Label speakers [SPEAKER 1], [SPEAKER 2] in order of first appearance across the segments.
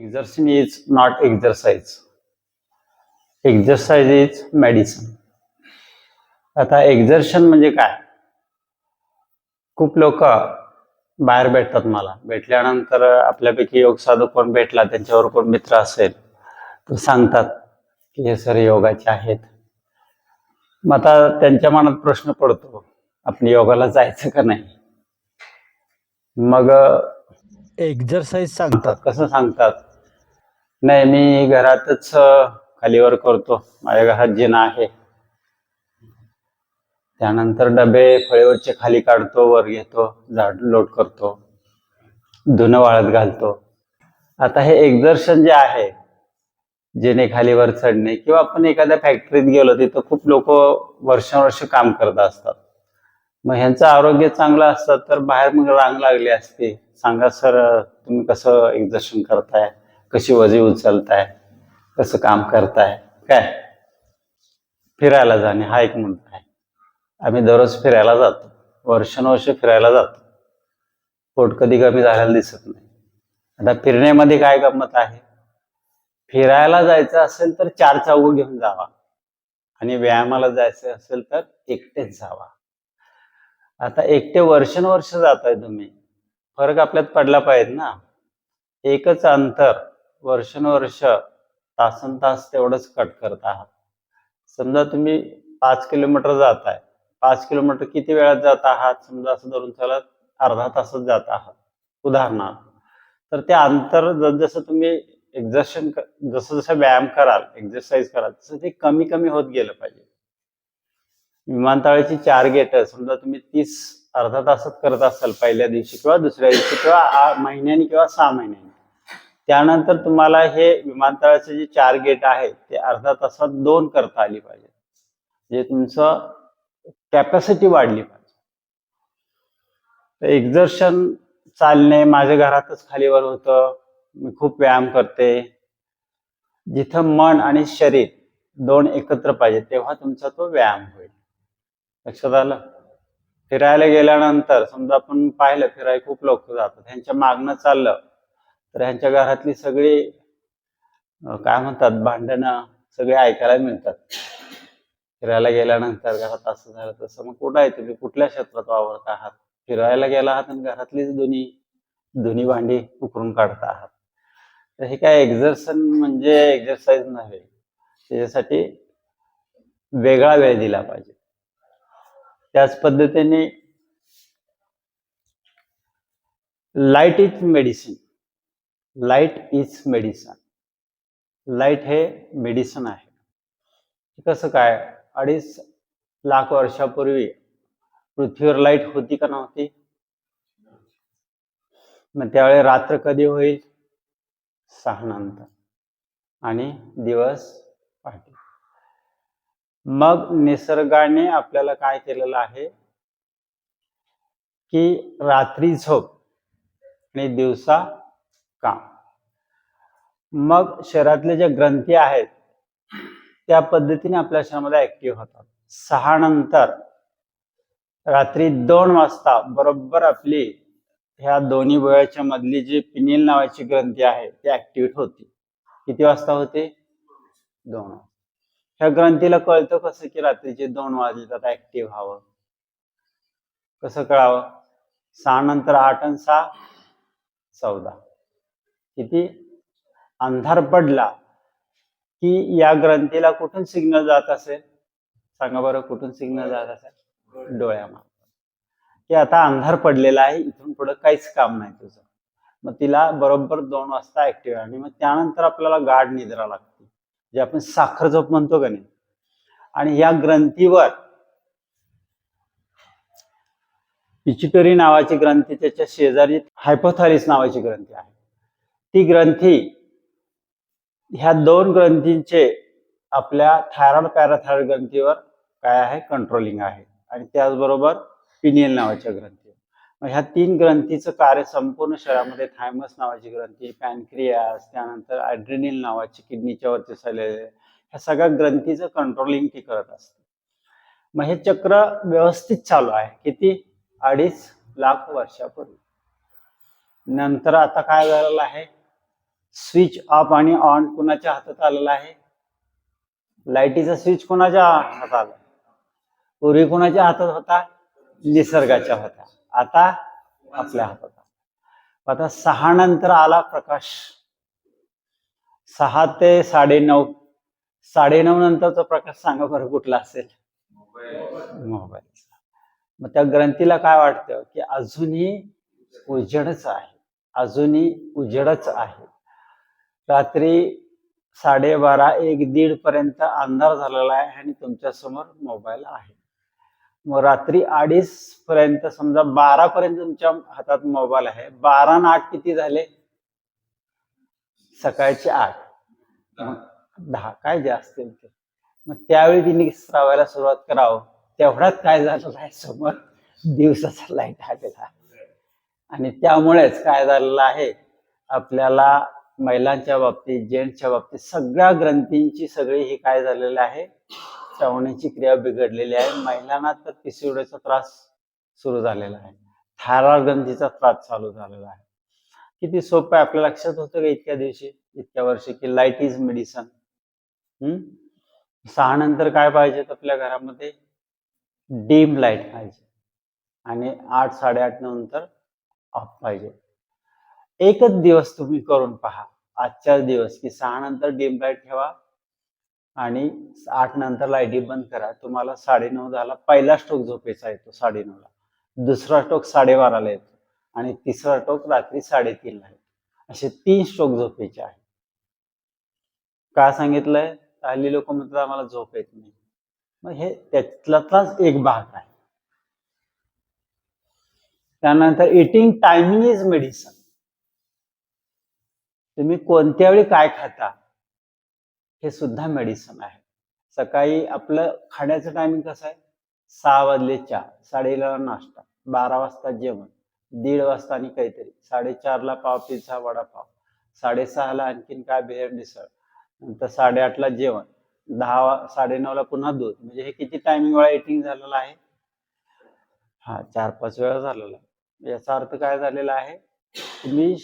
[SPEAKER 1] Exertion is not exercise. Exercise is medicine. आता exertion म्हणजे काय? खूप लोक बाहेर भेटतात मला. भेटल्यानंतर आपल्यापैकी योग साधक कोण भेटला त्यांच्यावर कोण मित्र असेल तर सांगतात की हे सर योगाचे आहेत. मग आता त्यांच्या मनात प्रश्न पडतो आपण योगाला जायचं का नाही? मग एक्झरसाइज सांगतात. कसं सांगतात? नाही मी घरातच खालीवर करतो. माझ्या घरात जिना आहे. त्यानंतर डबे फळीवरचे खाली काढतो वर घेतो झाड लोट करतो धुणं वाळत घालतो. आता हे एक्झर्शन जे आहे जेणे खालीवर चढणे किंवा आपण एखाद्या फॅक्टरीत गेलो तिथं खूप लोक वर्षानुवर्ष काम करत असतात. मग ह्यांचं आरोग्य चांगलं असतं तर बाहेर मग रांग लागली असते. सांगा सर तुम्ही कसं एक्झर्शन करताय? कशी वजी उचलताय कसं काम करताय काय? फिरायला जाणे हा एक मुद्दा आहे. आम्ही दररोज फिरायला जातो. वर्षानुवर्ष फिरायला जातो. पोट कधी कमी झालेलं दिसत नाही. आता फिरण्यामध्ये काय गंमत आहे? फिरायला जायचं असेल तर चार चौघ घेऊन जावा. आणि व्यायामाला जायचं असेल तर एकटेच जावा. आता एकटे वर्षानुवर्ष जात आहे तुम्ही. फरक आपल्यात पडला पाहिजे ना. एकच अंतर. वर्षानुवर्ष तासन तास तेवढंच कट करत आहात. समजा तुम्ही पाच किलोमीटर जाताय. पाच किलोमीटर किती वेळात जात आहात? समजा असं धरून चालत अर्धा तासच जात आहात. उदाहरणार्थ तर ते अंतर जसजसं तुम्ही एक्झर्शन जसं जसं व्यायाम कराल एक्झरसाइज कराल तसं ते कमी कमी होत गेलं पाहिजे. विमानतळाची चार गेट समजा तुम्ही तीस अर्धा तासात करत असाल पहिल्या दिवशी किंवा दुसऱ्या दिवशी किंवा महिन्याने महिन्यानी किंवा सहा महिन्यांनी. त्यानंतर तुम्हाला हे विमानतळाचे जे चार गेट आहे ते अर्धा तासात दोन करता आली पाहिजे म्हणजे तुमचं कॅपॅसिटी वाढली पाहिजे. एक्झर्शन चालणे माझ्या घरातच खालीवर होतं. मी खूप व्यायाम करते. जिथं मन आणि शरीर दोन एकत्र पाहिजे तेव्हा तुमचा तो व्यायाम होईल. लक्षात आलं? फिरायला गेल्यानंतर समजा आपण पाहिलं फिरायला खूप लोक जातात. त्यांच्या मागणं चाललं. तर ह्यांच्या घरातली सगळी काय म्हणतात भांडणं सगळे ऐकायला मिळतात. फिरायला गेल्यानंतर घरात असं झालं तसं. मग कुठं आहे तुम्ही? कुठल्या क्षेत्रात वावरत आहात? फिरायला गेला आहात आणि घरातलीच दोन्ही दोन्ही भांडी उकरून काढत आहात. तर हे काय एक्झर्सन म्हणजे एक्झरसाइज नव्हे. त्याच्यासाठी वेगळा वेळ दिला पाहिजे. त्याच पद्धतीने light is medicine light is medicine. Light हे मेडिसन आहे. कसं काय? अडीच लाख वर्षापूर्वी पृथ्वीवर लाइट होती का नव्हती? मग त्यावेळी रात्र कधी होईल? सहा नंतर. आणि दिवस पहाटे मग निसर्गाने आपल्याला काय केलेलं आहे? की रात्री झोप आणि दिवसा काम. मग शरीरातले जे ग्रंथी आहेत त्या पद्धतीने आपल्या शरीरामध्ये ऍक्टिव्ह होतात. सहा नंतर रात्री दोन वाजता बरोबर आपली ह्या दोन्ही वयाच्या मधली जी पिनिल नावाची ग्रंथी आहे ती ऍक्टिव्हेट होती. किती वाजता होते? दोन वाजता. ह्या ग्रंथीला कळतं कसं की रात्रीचे दोन वाजले तर ऍक्टिव्ह व्हावं? कसं कळावं? सहा नंतर आठ आणि सहा चौदा. किती? अंधार पडला की या ग्रंथीला कुठून सिग्नल जात असेल? सांगा बरं कुठून सिग्नल जात असेल? डोळ्यामार्फत की आता अंधार पडलेला आहे इथून पुढे काहीच काम नाही तुझं. मग तिला बरोबर दोन वाजता ऍक्टिव्ह आणि मग त्यानंतर आपल्याला गाढ निद्रा लागते. जे आपण साखर झोप म्हणतो का नाही? आणि या ग्रंथीवर पिचिटरी नावाची ग्रंथी त्याच्या शेजारी हायपोथॅलिस नावाची ग्रंथी आहे. ती ग्रंथी ह्या दोन ग्रंथींचे आपल्या थायरॉइड पॅराथायरॉइड ग्रंथीवर काय आहे? कंट्रोलिंग आहे. आणि त्याचबरोबर पिनियल नावाच्या ग्रंथी. मग ह्या तीन ग्रंथीचं कार्य संपूर्ण शरीरामध्ये थायमस नावाची ग्रंथी पॅनक्रियास त्यानंतर ॲड्रिनिल नावाची किडनीच्या वरती चाललेले ह्या सगळ्या ग्रंथीचं कंट्रोलिंग ती करत असते. मग हे चक्र व्यवस्थित चालू आहे. किती? अडीच लाख वर्षापूर्वी. नंतर आता काय झालेलं आहे? स्विच ऑफ आणि ऑन कुणाच्या हातात आलेला आहे? लाईटीचा स्विच कोणाच्या हातात आला? पूर्वी कोणाच्या हातात होता? निसर्गाच्या होता आता आपल्या हातात आता सहा नंतर आला प्रकाश. सहा ते साडेनऊ. साडेनऊ नंतरचा प्रकाश सांगा बरं कुठला असेल? मोबाईलचा. मग त्या ग्रंथीला काय वाटतं? की अजूनही उजेडच आहे. अजूनही उजेडच आहे. रात्री साडेबारा एक दीड पर्यंत अंधार झालेला आहे आणि तुमच्यासमोर मोबाईल आहे. मग रात्री अडीच पर्यंत समजा बारा पर्यंत तुमच्या हातात मोबाईल आहे. बारा आठ किती झाले? सकाळचे आठ. मग दहा. काय जे असतील ते? मग त्यावेळी तिने श्रावायला सुरुवात करावं. तेवढ्यात काय झालेलं आहे समोर? दिवसाचा लाइट आलेला आणि त्यामुळेच काय झालेलं आहे? आपल्याला महिलांच्या बाबतीत जेंट्सच्या बाबतीत सगळ्या ग्रंथींची सगळी ही काय झालेली आहे? श्रवणाची क्रिया बिघडलेली आहे. महिलांना तर पिसिओडीचा त्रास सुरू झालेला आहे. थायरॉइड ग्रंथीचा त्रास चालू झालेला आहे. किती सोपं आहे आपल्या लक्षात होतं का इतक्या दिवशी इतक्या वर्षी की लाइट इज मेडिसन हम्म? सहा नंतर काय पाहिजे आपल्या घरामध्ये? डीम लाइट पाहिजे. आणि आठ साडेआठ नंतर ऑफ पाहिजे. एकच दिवस तुम्ही करून पहा. आजच्या दिवस की सहा नंतर डीम लाइट ठेवा आणि आठ नंतर लाईटी बंद करा. तुम्हाला साडेनऊ झाला पहिला स्ट्रोक झोपेचा येतो साडेनऊला. दुसरा स्ट्रोक साडेबाराला येतो आणि तिसरा टोक रात्री साडेतीनला येतो. असे तीन स्ट्रोक झोपेचे आहेत. का सांगितलंय? हल्ली लोक म्हणतात आम्हाला झोप येत नाही. मग हे त्यातलाच एक भाग आहे. त्यानंतर इटिंग टायमिंग इज मेडिसन तुम्ही कोणत्या वेळी काय खाता हे सुद्धा मेडिसन आहे. सकाळी आपलं खाण्याचं टायमिंग कसं आहे? सहा वाजले चहा साडेला नाश्ता बारा वाजता जेवण दीड वाजता आणि काहीतरी साडेचारला पाव पिझ्झा वडापाव साडेसहाला आणखीन काय भेळ मिसळ नंतर साडेआठला जेवण दहा साडे साडेनऊला पुन्हा दूध. म्हणजे हे किती टायमिंग वेळा एटिंग झालेलं आहे? हा चार पाच वेळा झालेला आहे. याचा अर्थ काय झालेला आहे? तुम्ही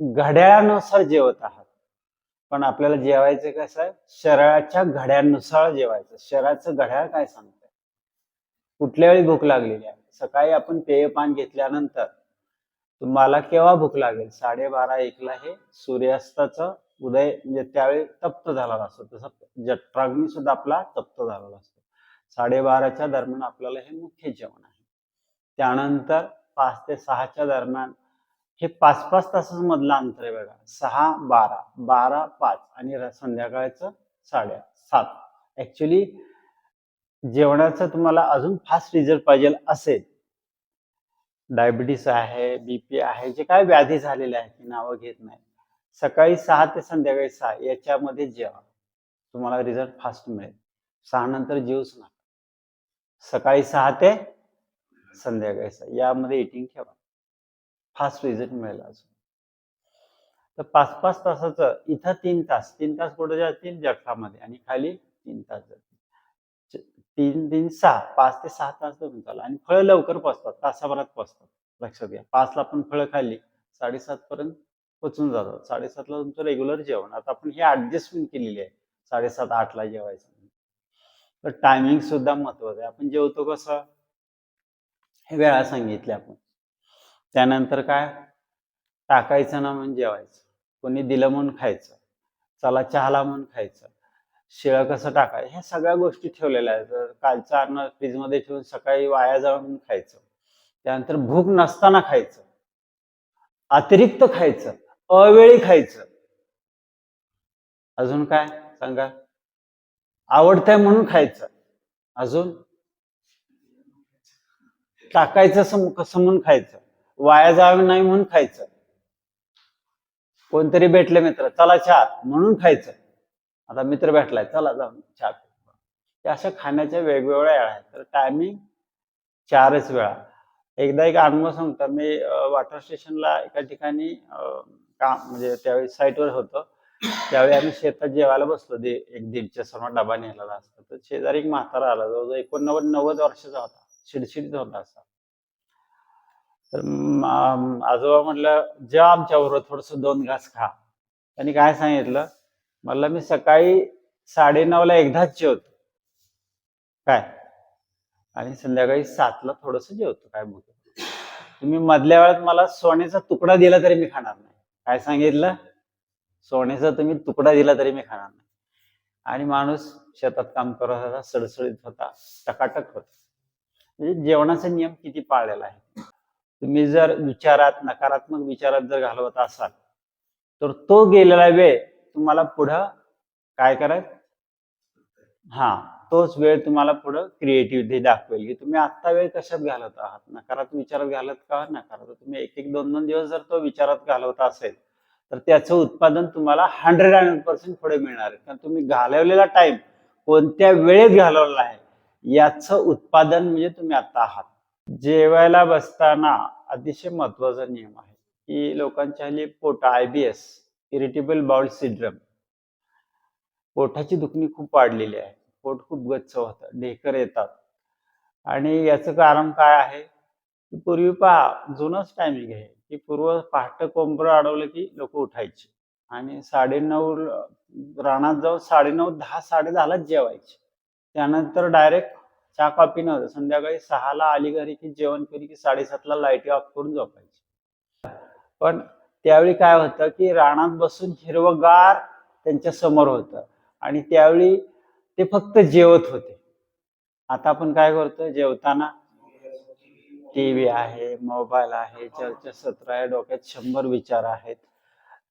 [SPEAKER 1] घड्याळानुसार जेवत आहात. पण आपल्याला जेवायचं कसं आहे? शरीराच्या घड्यानुसार जेवायचं. शरीराचं घड्याळ काय सांगतंय? कुठल्या वेळी भूक लागलेली आहे? सकाळी आपण पेयपान घेतल्यानंतर तुम्हाला केव्हा भूक लागेल? साडेबारा एकला हे सूर्यास्ताचं उदय म्हणजे त्यावेळी तप्त झालेला असतो. तसं जठराग्नी सुद्धा आपला तप्त झालेला असतो. साडेबाराच्या दरम्यान आपल्याला हे मुख्य जेवण आहे. त्यानंतर पाच ते सहाच्या दरम्यान हे पाच पाच तासाच मधलं अंतर आहे बघा. सहा बारा. बारा पाच. आणि संध्याकाळचं साडे सात. ऍक्च्युली जेवणाचं तुम्हाला अजून फास्ट रिझल्ट पाहिजे असेल. डायबिटीस आहे बीपी आहे जे काय व्याधी झालेले आहेत ती नावं घेत नाही. सकाळी सहा ते संध्याकाळी सहा याच्यामध्ये जेवा. तुम्हाला रिझल्ट फास्ट मिळेल. सहा नंतर जेवूच नका. सकाळी सहा ते संध्याकाळी सहा. यामध्ये इटिंग ठेवा. फास्ट रिझल्ट मिळेल अजून. तर पाच पाच तासाचं इथं तीन तास तीन तास कुठं जातील? जगतामध्ये. आणि खाली तीन तास जातील. तीन तीन सहा पाच ते सहा तास धरून चालू. आणि फळं लवकर पोचतात तासाभरात पोचतात लक्षात घ्या. पाचला आपण फळं खाल्ली साडेसात पर्यंत पोचून जातात. साडेसातला तुमचं रेग्युलर जेवण. आता आपण हे ऍडजस्टमेंट केलेली आहे. साडेसात आठला जेवायचं तर टायमिंग सुद्धा महत्वाचं आहे. आपण जेवतो कसं? हे वेळा सांगितले आपण. त्यानंतर काय? टाकायचं ना म्हणून जेवायचं. कोणी दिलं म्हणून खायचं. चला चहाला म्हणून खायचं. शिळं कसं टाकायचं? ह्या सगळ्या गोष्टी ठेवलेल्या आहेत. कालचा अन्न फ्रीजमध्ये ठेवून सकाळी वाया जाऊन म्हणून खायचं. त्यानंतर भूक नसताना खायचं. अतिरिक्त खायचं. अवेळी खायचं. अजून काय? सांगा. आवडतंय म्हणून खायचं. अजून? टाकायचं सम कसं म्हणून खायचं? वाया जावे नाही म्हणून खायचं. कोणतरी भेटले मित्र चला चहा म्हणून खायचं. आता मित्र भेटलाय चला जाऊन चहा अशा खाण्याच्या वेगवेगळ्या वेळा आहेत. तर टायमिंग चारच वेळा. एकदा एक अनुभव सांगतो मी वॉटर स्टेशनला एका ठिकाणी काम म्हणजे त्यावेळी साईटवर होतो. त्यावेळी आम्ही शेतात जेवायला बसलो. दे एक दीडच्या समोर डबा नेलेला असतो. तर शेजारी एक म्हातारा आला. जवळजवळ एकोणनव्वद नव्वद वर्षाचा होता. शिडशिडीत होता असा. तर आजोबा म्हटलं जेव्हा आमच्याबरोबर थोडस दोन घास खा. त्यांनी काय सांगितलं? मला मी सकाळी साडेनऊला एकदाच जेवतो. काय? आणि संध्याकाळी सातला थोडस जेवतो. काय बोलतो? तुम्ही मधल्या वेळात मला सोन्याचा तुकडा दिला तरी मी खाणार नाही. काय सांगितलं? सोन्याचा तुम्ही तुकडा दिला तरी मी खाणार नाही. आणि माणूस शेतात काम करत होता सडसडीत होता टकाटक होता. म्हणजे जेवणाचा नियम किती पाळलेला आहे. तुम्ही जर विचारात नकारात्मक विचारात जर घालवत असाल तर तो गेलेला वेळ तुम्हाला पुढं काय करत हा तोच वेळ तुम्हाला पुढं क्रिएटिव्हिटी दाखवेल की तुम्ही आत्ता वेळ कशात घालत आहात? नकारात्मक विचारात घालत का? नकारात्मक तुम्ही एक एक दोन दोन दिवस जर तो विचारात घालवत असेल तर त्याचं उत्पादन तुम्हाला हंड्रेड हंड्रेड पर्सेंट पुढे मिळणार आहे. कारण तुम्ही घालवलेला टाइम कोणत्या वेळेत घालवलेला आहे? याचं उत्पादन म्हणजे तुम्ही आता आहात. जेवायला बसताना अतिशय महत्त्वाचा नियम आहे की लोकांच्या हल्ली पोट I B S irritable bowel syndrome पोटाची दुखणी खूप वाढलेली आहे. पोट खूप गच्च होतं ढेकर येतात. आणि याचं कारण काय आहे? की पूर्वी पहा जुनच टायमिंग आहे की पूर्व पहाटं कोंबरं अडवलं की लोक उठायची. आणि साडेनऊ रानात जाऊन साडेनऊ दहा साडे दहालाच जेवायचे. त्यानंतर डायरेक्ट चहा कॉफी नव्हतं संध्याकाळी सहाला आली घरी की जेवण केली की साडेसातला लाईटी ऑफ करून झोपायची. पण त्यावेळी काय होतं की रानात बसून हिरवगार त्यांच्यासमोर होतं आणि त्यावेळी ते फक्त जेवत होते. आता आपण काय करतो जेवताना टीव्ही आहे मोबाईल आहे चर्चासत्र आहे डोक्यात शंभर विचार आहेत.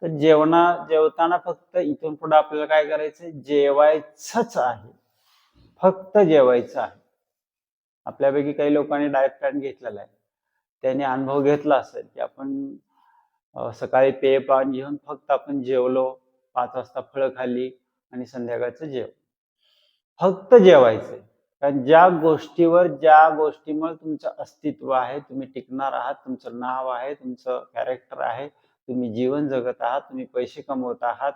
[SPEAKER 1] तर जेवणा जेवताना फक्त इथून पुढे आपल्याला काय करायचं जेवायचंच आहे. फक्त जेवायचं आहे. आपल्यापैकी काही लोकांनी डायट प्लॅन घेतलेला आहे. त्यांनी अनुभव घेतला असेल की आपण सकाळी पेय पान घेऊन फक्त आपण जेवलो पाच वाजता फळं खाल्ली आणि संध्याकाळचं जेव. फक्त जेवायचं कारण ज्या गोष्टीवर ज्या गोष्टीमुळे तुमचं अस्तित्व आहे तुम्ही टिकणार आहात तुमचं नाव आहे तुमचं कॅरेक्टर आहे तुम्ही जीवन जगत आहात तुम्ही पैसे कमवत आहात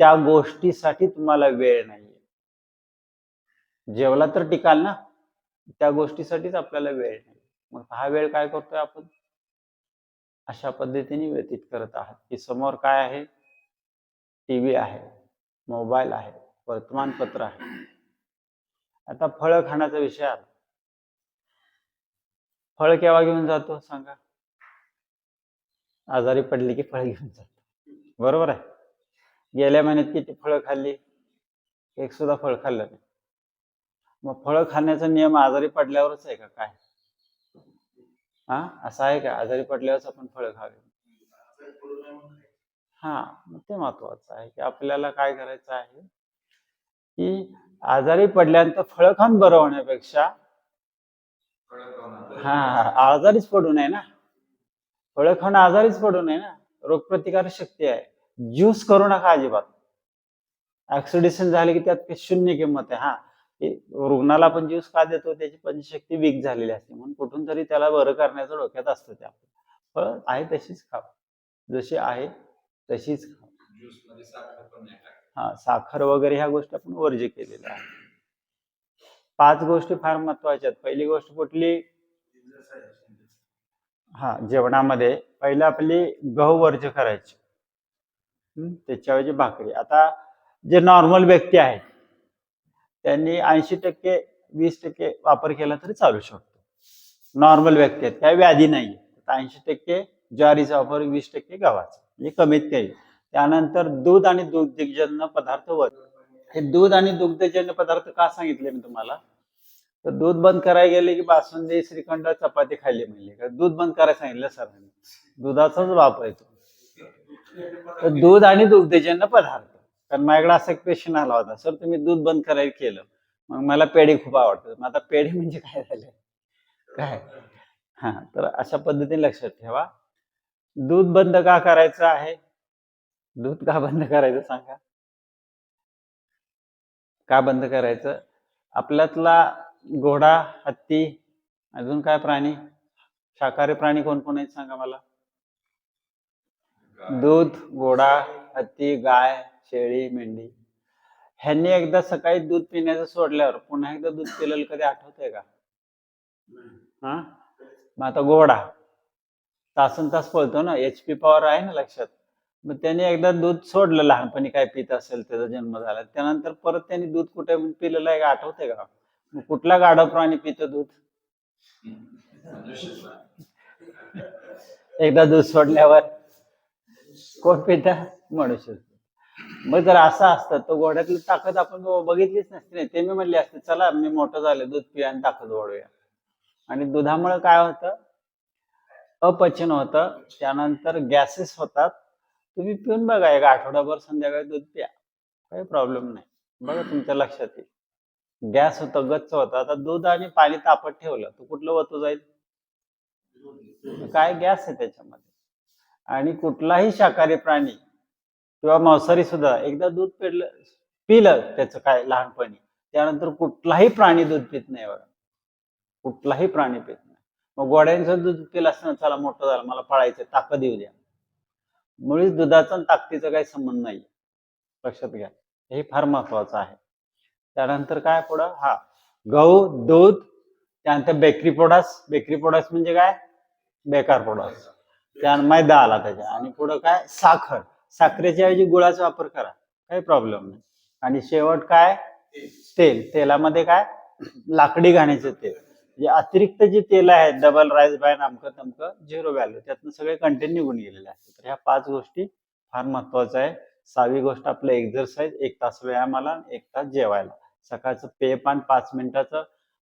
[SPEAKER 1] त्या गोष्टीसाठी तुम्हाला वेळ नाहीये. जेवला तर टिकाल ना? त्या गोष्टीसाठीच आपल्याला वेळ नाही. मग हा वेळ काय करतोय आपण? अशा पद्धतीने व्यतीत करत आहात. की समोर काय आहे? टीव्ही आहे मोबाईल आहे वर्तमानपत्र आहे. आता फळं खाण्याचा विषय आला. फळ केव्हा घेऊन जातो सांगा? आजारी पडली की फळ घेऊन जातो. बरोबर आहे. गेल्या महिन्यात किती फळं खाल्ली? एक सुद्धा फळ खाल्लं नाही. मग फळं खाण्याचा नियम आजारी पडल्यावरच आहे का काय? हा? असं आहे का? आजारी पडल्यावरच आपण फळं खावे? हा मग ते महत्वाचं आहे की आपल्याला काय करायचं आहे की आजारी पडल्यानंतर फळं खाऊन बरं होण्यापेक्षा हा आजारीच पडू नये ना. फळं खाऊन आजारीच पडू नये ना. रोगप्रतिकारक शक्ती आहे. ज्यूस करू नका अजिबात. ऍक्सिडेशन झाले की त्यात शून्य किंमत आहे. हा. ते रुग्णाला आपण ज्यूस का देतो? त्याची पंचशक्ती वीक झालेली असते. म्हणून कुठून तरी त्याला बरं करण्याचं डोक्यात असतं त्या फळ आहे तशीच खावं. जशी आहे तशीच
[SPEAKER 2] टाकायची.
[SPEAKER 1] हा साखर वगैरे ह्या गोष्टी आपण वर्ज्य केलेल्या आहेत. पाच गोष्टी फार महत्त्वाच्या आहेत. पहिली गोष्ट कुठली? हा जेवणामध्ये. पहिलं आपली गहू वर्ज्य करायची. त्याच्याऐवजी भाकरी. आता जे नॉर्मल व्यक्ती आहेत त्यांनी ऐंशी टक्के वीस टक्के वापर केला तरी चालू शकतो. नॉर्मल व्यक्ती आहेत काही व्याधी नाही ऐंशी टक्के ज्वारीचा वापर वीस टक्के गव्हाचा. म्हणजे कमीत कमी. त्यानंतर दूध आणि दुग्धजन्य पदार्थ वर. हे दूध आणि दुग्धजन्य पदार्थ का सांगितले मी तुम्हाला? तर दूध बंद करायला गेले की बासुंदी श्रीखंड चपाती खाल्ली म्हणले का दूध बंद करायला सांगितलं सरांनी. दुधाचाच वापर येतो तर दूध आणि दुग्धजन्य पदार्थ. कारण माझ्याकडे असा एक पेशंट आला होता. सर तुम्ही दूध बंद करायला केलं. मग मला पेढे खूप आवडतात. मग आता पेढे म्हणजे काय झालं? काय? हा तर अशा पद्धतीने लक्षात ठेवा. दूध बंद का करायचं आहे? दूध का बंद करायचं सांगा? का बंद करायचं? आपल्यातला घोडा हत्ती अजून काय प्राणी? शाकाहारी प्राणी कोण कोण आहेत सांगा मला? दूध घोडा हत्ती गाय. शेळी मेंढी. ह्यांनी एकदा सकाळी दूध पिण्याचं सोडल्यावर पुन्हा एकदा दूध पिलेलं कधी आठवतंय का? हा? मग आता घोडा तासन तास पळतो ना एच पी पॉवर आहे ना लक्षात. मग त्याने एकदा दूध सोडलं लहानपणी काय पित असेल त्याचा जन्म झाला. त्यानंतर परत त्यांनी दूध कुठे पिलेलं आहे का आठवतंय का? मग कुठला गाढव प्राणी पितं दूध? एकदा दूध सोडल्यावर कोण पित? मनुष्य. मग जर असं असतं तर घोड्यातली ताकद आपण बघितलीच नसती नाही ते मी म्हणले असते चला मी मोठं झालं दूध पिया आणि ताकद वाढूया. आणि दुधामुळे काय होतं? अपचन होतं. त्यानंतर गॅसेस होतात. तुम्ही पिऊन बघा एक आठवडाभर संध्याकाळी दूध प्या. काही प्रॉब्लेम नाही. बघा तुमच्या लक्षात येईल. गॅस होतं गच्च होतं. आता दूध आणि पाणी तापत ठेवलं तर कुठलं वतू जाईल? काय गॅस आहे त्याच्यामध्ये? आणि कुठलाही शाकाहारी प्राणी किंवा मांसाहारी सुद्धा एकदा दूध पेडलं पिलं त्याचं काय लहानपणी त्यानंतर कुठलाही प्राणी दूध पित नाही बघा. कुठलाही प्राणी पित नाही. मग गोड्यांचं दूध पिलं असतं चला मोठं झालं मला पळायचं ताकद येऊ द्या. मुळीच दुधाचा आणि ताकदीचा काही संबंध नाही. लक्षात घ्या. हे फार महत्वाचं आहे. त्यानंतर काय पुढं? हा. गहू दूध त्यानंतर बेकरी प्रोडक्ट्स बेकरी प्रोडक्ट्स म्हणजे काय? बेकार प्रोडक्ट्स त्यान मैदा आला त्याच्या. आणि पुढं काय? साखर. साखरेच्या ऐवजी गुळाचा वापर करा. काही प्रॉब्लेम नाही. आणि शेवट काय? तेल. तेलामध्ये काय? लाकडी घाण्याचं तेल. म्हणजे अतिरिक्त जी तेल आहेत डबल राईस बॅन आमकं तमकं झिरो व्हॅल्यू त्यातनं सगळे कंटेंट निघून गेलेले असतात तर ह्या पाच गोष्टी फार महत्वाचं आहे सहावी गोष्ट आपलं एक्झरसाईज एक तास व्यायामाला आणि एक तास जेवायला. सकाळचं पेयपान पाच मिनिटाचं.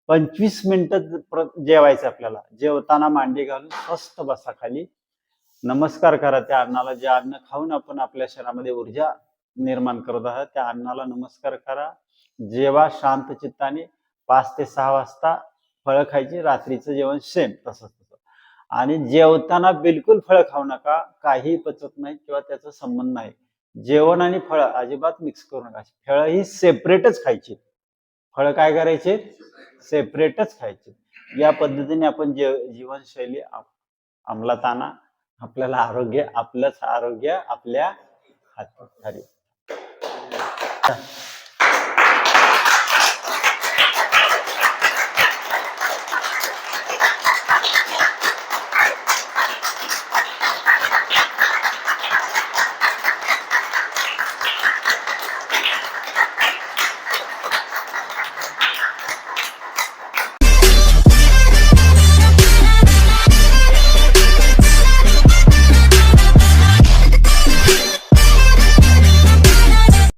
[SPEAKER 1] पंचवीस मिनिटं जेवायचं आपल्याला. जेवताना मांडी घालून स्वस्त बसा खाली. नमस्कार करा त्या अन्नाला जे अन्न खाऊन आपण आपल्या शरीरामध्ये ऊर्जा निर्माण करत आहात त्या अन्नाला नमस्कार करा. जेव्हा शांत चित्ताने पाच ते सहा वाजता फळं खायची रात्रीचं जेवण सेम तसंच तसं. आणि जेवताना बिलकुल फळं खाऊ नका काही पचत नाही किंवा त्याचा संबंध नाही. जेवण आणि फळं अजिबात मिक्स करू नका. फळं ही सेपरेटच खायची. फळं काय करायचे? सेपरेटच खायचे. या पद्धतीने आपण जे जीवनशैली अंमलात आणा. आपल्याला आरोग्य आपलंच आरोग्य आपल्या हातात.